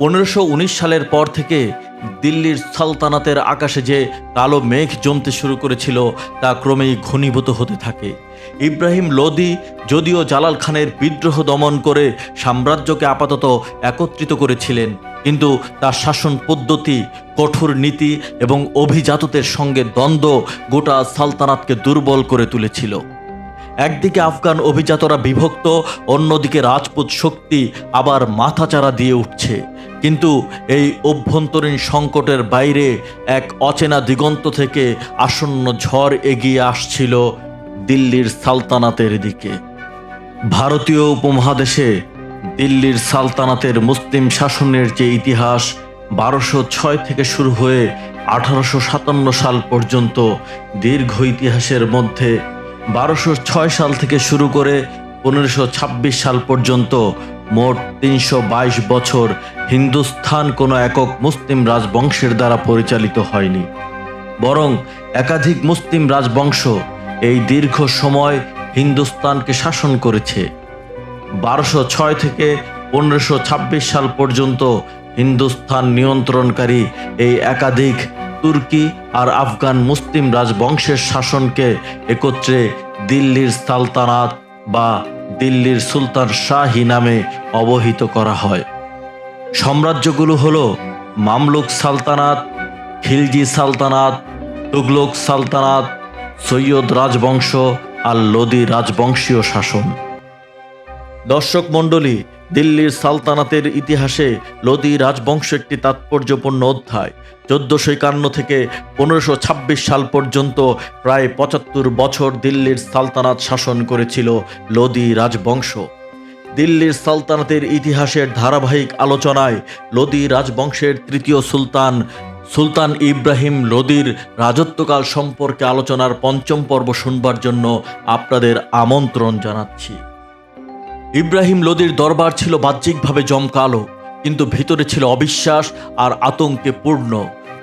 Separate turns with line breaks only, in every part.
পনেরোশো সালের পর থেকে দিল্লির সালতানাতের আকাশে যে কালো মেঘ জমতে শুরু করেছিল, তা ক্রমেই ঘনীভূত হতে থাকে। ইব্রাহিম লোদি যদিও জালাল খানের বিদ্রোহ দমন করে সাম্রাজ্যকে আপাতত একত্রিত করেছিলেন, কিন্তু তার শাসন পদ্ধতি, কঠোর নীতি এবং অভিজাতদের সঙ্গে দ্বন্দ্ব গোটা সালতানাতকে দুর্বল করে তুলেছিল। একদিকে আফগান অভিজাতরা বিভক্ত, অন্যদিকে রাজপুত শক্তি আবার মাথাচাড়া দিয়ে উঠছে। কিন্তু এই অভ্যন্তরীণ সংকটের বাইরে এক অচেনা দিগন্ত থেকে আসন্ন ঝড় এগিয়ে আসছিল দিল্লির সালতানাতের দিকে। ভারতীয় উপমহাদেশে দিল্লির সালতানাতের মুসলিম শাসনের যে ইতিহাস বারোশো ছয় থেকে শুরু হয়ে আঠারোশো সাতান্ন সাল পর্যন্ত দীর্ঘ ইতিহাসের মধ্যে বারোশো ছয় সাল থেকে শুরু করে পনেরোশো ছাব্বিশ সাল পর্যন্ত মোট তিনশো বাইশ বছর হিন্দুস্থান কোনো একক মুসলিম রাজবংশের দ্বারা পরিচালিত হয়নি। বরং একাধিক মুসলিম রাজবংশ এই দীর্ঘ সময় হিন্দুস্তানকে শাসন করেছে। বারোশো ছয় থেকে পনেরোশো ছাব্বিশ সাল পর্যন্ত হিন্দুস্থান নিয়ন্ত্রণকারী এই একাধিক তুর্কি আর আফগান মুসলিম রাজবংশের শাসনকে একত্রে দিল্লির সালতানাত বা দিল্লির সুলতান শাহী নামে অবহিত করা হয়। সাম্রাজ্যগুলো হল মামলুক সালতানাত, খিলজি সালতানাত, তুগলক সালতানাত, সৈয়দ রাজবংশ আর লোদি রাজবংশীয় শাসন। দর্শক মণ্ডলী দিল্লির সালতানাতের ইতিহাসে লোদি রাজবংশ একটি তাৎপর্যপূর্ণ অধ্যায়। চোদ্দশো একান্ন থেকে পনেরোশো ছাব্বিশ সাল পর্যন্ত প্রায় পঁচাত্তর বছর দিল্লির সালতানাত শাসন করেছিল লোদি রাজবংশ। দিল্লির সালতানাতের ইতিহাসের ধারাবাহিক আলোচনায় লোদি রাজবংশের তৃতীয় সুলতান সুলতান ইব্রাহিম লোদির রাজত্বকাল সম্পর্কে আলোচনার পঞ্চম পর্ব শুনবার জন্য আপনাদের আমন্ত্রণ জানাচ্ছি। ইব্রাহিম লোদির দরবার ছিল বাহ্যিকভাবে জমকালো, কিন্তু ভিতরে ছিল অবিশ্বাস আর আতঙ্কে পূর্ণ।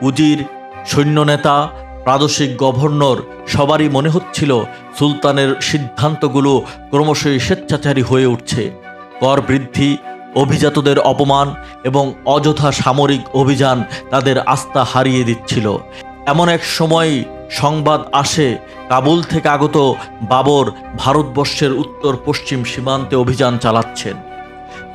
উজির, সৈন্যনেতা, প্রাদেশিক গভর্নর, সবারই মনে হচ্ছিল সুলতানের সিদ্ধান্তগুলো ক্রমশই স্বেচ্ছাচারী হয়ে উঠছে। কর বৃদ্ধি, অভিজাতদের অপমান এবং অযথা সামরিক অভিযান তাদের আস্থা হারিয়ে দিচ্ছিল। এমন এক সময় সংবাদ আসে, কাবুল থেকে আগত বাবর ভারতবর্ষের উত্তর পশ্চিম সীমান্তে অভিযান চালাচ্ছেন।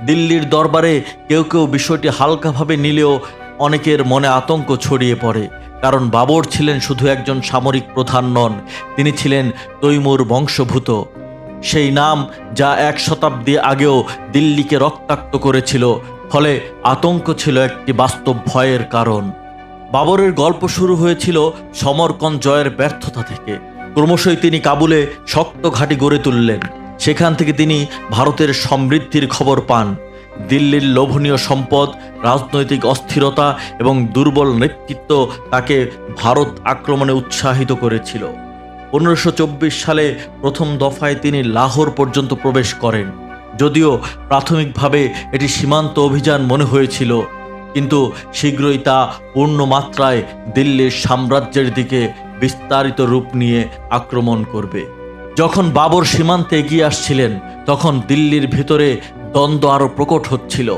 দিল্লির দরবারে কেউ কেউ বিষয়টি হালকাভাবে নিলেও অনেকের মনে আতঙ্ক ছড়িয়ে পড়ে, কারণ বাবর ছিলেন শুধু একজন সামরিক প্রধান নন, তিনি ছিলেন তৈমুর বংশভূত। সেই নাম যা এক শতাব্দী আগেও দিল্লিকে রক্তাক্ত করেছিল, ফলে আতঙ্ক ছিল একটি বাস্তব ভয়ের কারণ। বাবরের গল্প শুরু হয়েছিল সমরকন জয়ের ব্যর্থতা থেকে। ক্রমশই তিনি কাবুলে শক্ত ঘাঁটি গড়ে তুললেন। সেখান থেকে তিনি ভারতের সমৃদ্ধির খবর পান। দিল্লির লোভনীয় সম্পদ, রাজনৈতিক অস্থিরতা এবং দুর্বল নেতৃত্ব তাকে ভারত আক্রমণে উৎসাহিত করেছিল। পনেরোশো সালে প্রথম দফায় তিনি লাহোর পর্যন্ত প্রবেশ করেন। যদিও প্রাথমিকভাবে এটি সীমান্ত অভিযান মনে হয়েছিল। কিন্তু শীঘ্রই তা পূর্ণ মাত্রায় দিল্লির সাম্রাজ্যের দিকে বিস্তারিত রূপ নিয়ে আক্রমণ করবে। যখন বাবর সীমান্তে এগিয়ে আসছিলেন, তখন দিল্লির ভিতরে দ্বন্দ্ব আরও প্রকট হচ্ছিল।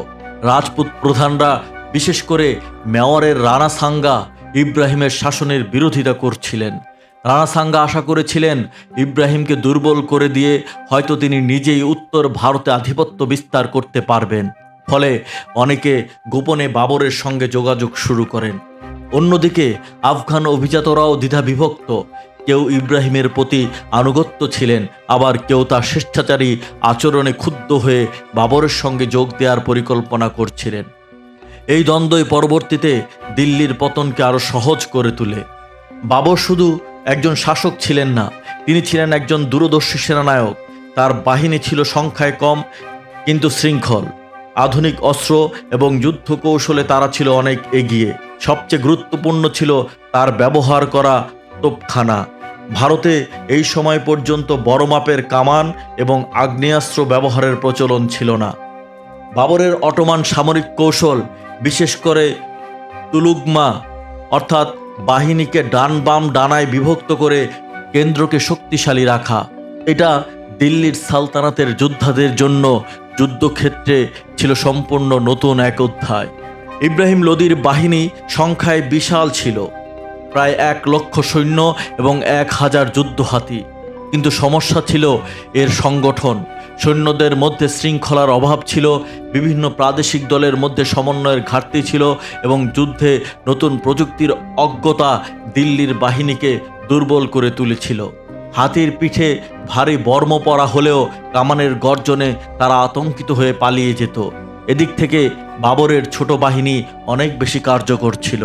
রাজপুত প্রধানরা, বিশেষ করে মেওয়ারের রানা সাঙ্গা, ইব্রাহিমের শাসনের বিরোধিতা করছিলেন। রানা সাঙ্গা আশা করেছিলেন, ইব্রাহিমকে দুর্বল করে দিয়ে হয়তো তিনি নিজেই উত্তর ভারতে আধিপত্য বিস্তার করতে পারবেন। ফলে অনেকে গোপনে বাবরের সঙ্গে যোগাযোগ শুরু করেন। অন্যদিকে আফগান অভিজাতরাও দ্বিধা বিভক্ত কেউ ইব্রাহিমের প্রতি আনুগত্য ছিলেন, আবার কেউ তার স্বেচ্ছাচারী আচরণে ক্ষুব্ধ হয়ে বাবরের সঙ্গে যোগ দেওয়ার পরিকল্পনা করছিলেন। এই দ্বন্দ্বই পরবর্তীতে দিল্লির পতনকে আরও সহজ করে তোলে। বাবর শুধু একজন শাসক ছিলেন না, তিনি ছিলেন একজন দূরদর্শী সেনানায়ক। তার বাহিনী ছিল সংখ্যায় কম, কিন্তু শৃঙ্খল। আধুনিক অস্ত্র এবং যুদ্ধ কৌশলে তারা ছিল অনেক এগিয়ে। সবচেয়ে গুরুত্বপূর্ণ ছিল তার ব্যবহার করা তোপখানা। ভারতে এই সময় পর্যন্ত বড় মাপের কামান এবং আগ্নেয়াস্ত্র ব্যবহারের প্রচলন ছিল না। বাবরের অটোমান সামরিক কৌশল, বিশেষ করে তুলুগমা, অর্থাৎ বাহিনীকে ডান বাম ডানায় বিভক্ত করে কেন্দ্রকে শক্তিশালী রাখা। এটা দিল্লির সালতানাতের যোদ্ধাদের জন্য যুদ্ধক্ষেত্রে ছিল সম্পূর্ণ নতুন এক অধ্যায়। ইব্রাহিম লোদির বাহিনী সংখ্যায় বিশাল ছিল, প্রায় এক লক্ষ সৈন্য এবং এক হাজার যুদ্ধ হাতি। কিন্তু সমস্যা ছিল এর সংগঠন। সৈন্যদের মধ্যে শৃঙ্খলার অভাব ছিল, বিভিন্ন প্রাদেশিক দলের মধ্যে সমন্বয়ের ঘাটতি ছিল এবং যুদ্ধে নতুন প্রযুক্তির অজ্ঞতা দিল্লির বাহিনীকে দুর্বল করে তুলেছিল। হাতির পিঠে ভারী বর্ম পরা হলেও কামানের গর্জনে তারা আতঙ্কিত হয়ে পালিয়ে যেত। এদিক থেকে বাবরের ছোট বাহিনী অনেক বেশি কার্যকর ছিল।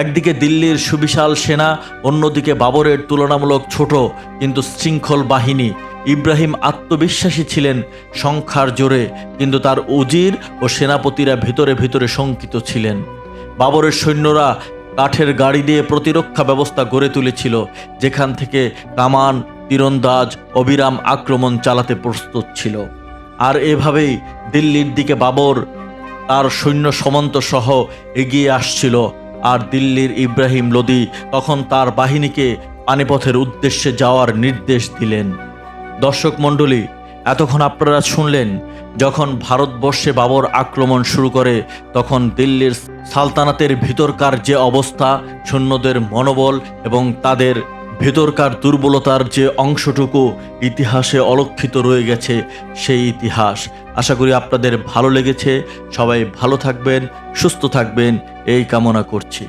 একদিকে দিল্লির সুবিশাল সেনা, অন্যদিকে বাবরের তুলনামূলক ছোট কিন্তু শৃঙ্খল বাহিনী। ইব্রাহিম আত্মবিশ্বাসী ছিলেন সংখ্যার জোরে, কিন্তু তার উজির ও সেনাপতিরা ভিতরে ভিতরে শঙ্কিত ছিলেন। বাবরের সৈন্যরা কাঠের গাড়ি দিয়ে প্রতিরক্ষা ব্যবস্থা গড়ে তুলেছিল, যেখান থেকে কামান, তীরন্দাজ, অবিরাম আক্রমণ চালাতে প্রস্তুত ছিল। আর এভাবেই দিল্লির দিকে বাবর, তার সৈন্য সমন্ত সহ এগিয়ে আসছিল। আর দিল্লির ইব্রাহিম লোদি তখন তার বাহিনীকে পানিপথের উদ্দেশ্যে যাওয়ার নির্দেশ দিলেন। দর্শক মণ্ডলী এতক্ষণ আপনারা শুনলেন, যখন ভারতবর্ষে বাবর আক্রমণ শুরু করে, তখন দিল্লির সালতানাতের ভিতরকার যে অবস্থা, সৈন্যদের মনোবল এবং তাদের ভেতরকার দুর্বলতার যে অংশটুকু ইতিহাসে অলক্ষিত রয়ে গেছে, সেই ইতিহাস। আশা করি আপনাদের ভালো লেগেছে। সবাই ভালো থাকবেন, সুস্থ থাকবেন, এই কামনা করছি।